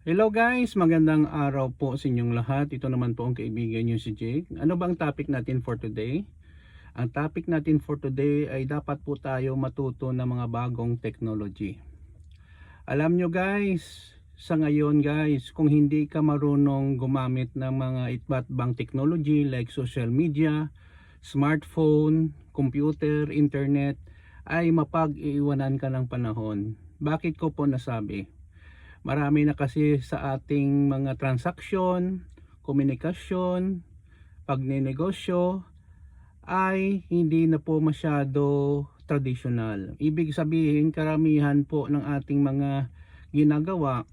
Hello guys, magandang araw po sa inyong lahat. Ito naman po ang kaibigan niyo si Jake. Ano ba ang topic natin for today? Ang topic natin for today ay dapat po tayo matuto ng mga bagong technology. Alam nyo guys, sa ngayon guys, kung hindi ka marunong gumamit ng mga itbat bang technology like social media, smartphone, computer, internet, ay mapag-iiwanan ka ng panahon. Bakit ko po nasabi? Marami na kasi sa ating mga transaksyon, komunikasyon, pagnenegosyo ay hindi na po masyado traditional. Ibig sabihin karamihan po ng ating mga ginagawa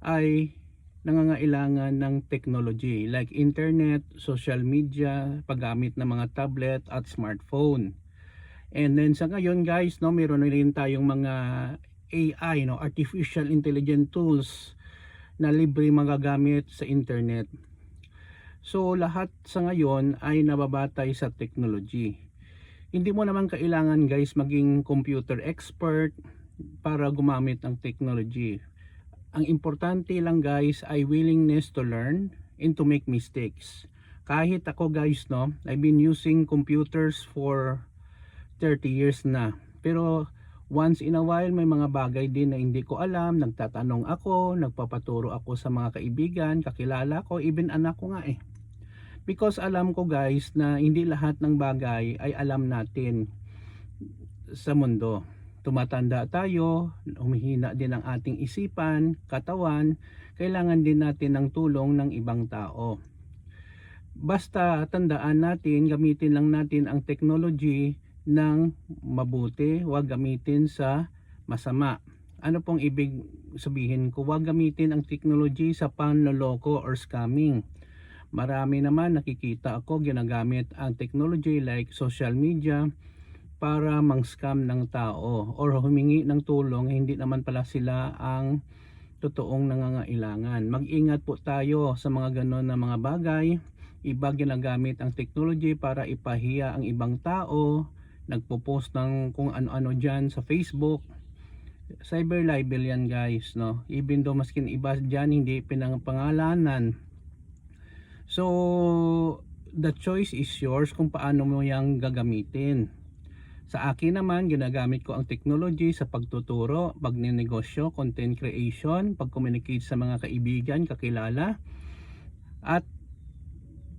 ay nangangailangan ng technology like internet, social media, paggamit ng mga tablet at smartphone. And then sa ngayon guys, no, meron na rin tayong mga AI, no, artificial intelligent tools na libre magagamit sa internet. So lahat sa ngayon ay nababatay sa technology. Hindi mo naman kailangan guys maging computer expert para gumamit ng technology. Ang importante lang guys ay willingness to learn and to make mistakes. Kahit ako guys no, I've been using computers for 30 years na. Pero once in a while may mga bagay din na hindi ko alam, nagtatanong ako, nagpapaturo ako sa mga kaibigan, kakilala ko, even anak ko nga eh. Because alam ko guys na hindi lahat ng bagay ay alam natin sa mundo. Tumatanda tayo, humihina din ang ating isipan, katawan, kailangan din natin ng tulong ng ibang tao. Basta tandaan natin, gamitin lang natin ang technology ng mabuti, huwag gamitin sa masama. Ano pong ibig sabihin ko? Huwag gamitin ang technology sa panloloko or scamming. Marami naman nakikita ako ginagamit ang technology like social media para mang-scam ng tao or humingi ng tulong hindi naman pala sila ang totoong nangangailangan. Mag-ingat po tayo sa mga ganon na mga bagay. Iba ginagamit ang technology para ipahiya ang ibang tao, nagpo-post ng kung ano-ano dyan sa Facebook. Cyber libel yan guys, no? Even though maskin iba dyan hindi pinangpangalanan. So, the choice is yours kung paano mo yang gagamitin. Sa akin naman, ginagamit ko ang technology sa pagtuturo, pagnenegosyo, content creation, pag-communicate sa mga kaibigan, kakilala, at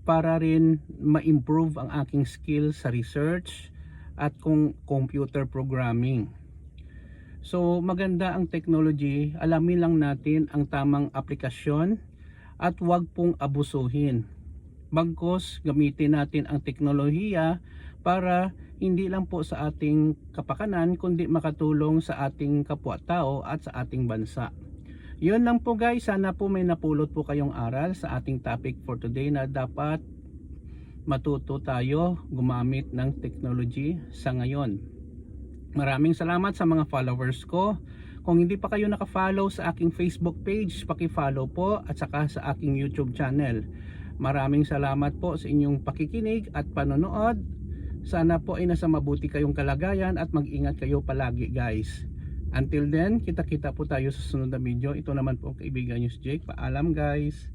para rin ma-improve ang aking skill sa research at kung computer programming. So maganda ang technology, alamin lang natin ang tamang aplikasyon at huwag pong abusuhin. Bagkos gamitin natin ang teknolohiya para hindi lang po sa ating kapakanan kundi makatulong sa ating kapwa-tao at sa ating bansa. Yun lang po guys, sana po may napulot po kayong aral sa ating topic for today na dapat matuto tayo gumamit ng technology sa ngayon. Maraming salamat sa mga followers ko. Kung hindi pa kayo naka-follow sa aking Facebook page, paki-follow po at saka sa aking YouTube channel. Maraming salamat po sa inyong pakikinig at panonood. Sana po ay nasa mabuti kayong kalagayan at mag-ingat kayo palagi guys. Until then, kita-kita po tayo sa sunod na video. Ito naman po ang kaibigan nyo si Jake. Paalam guys.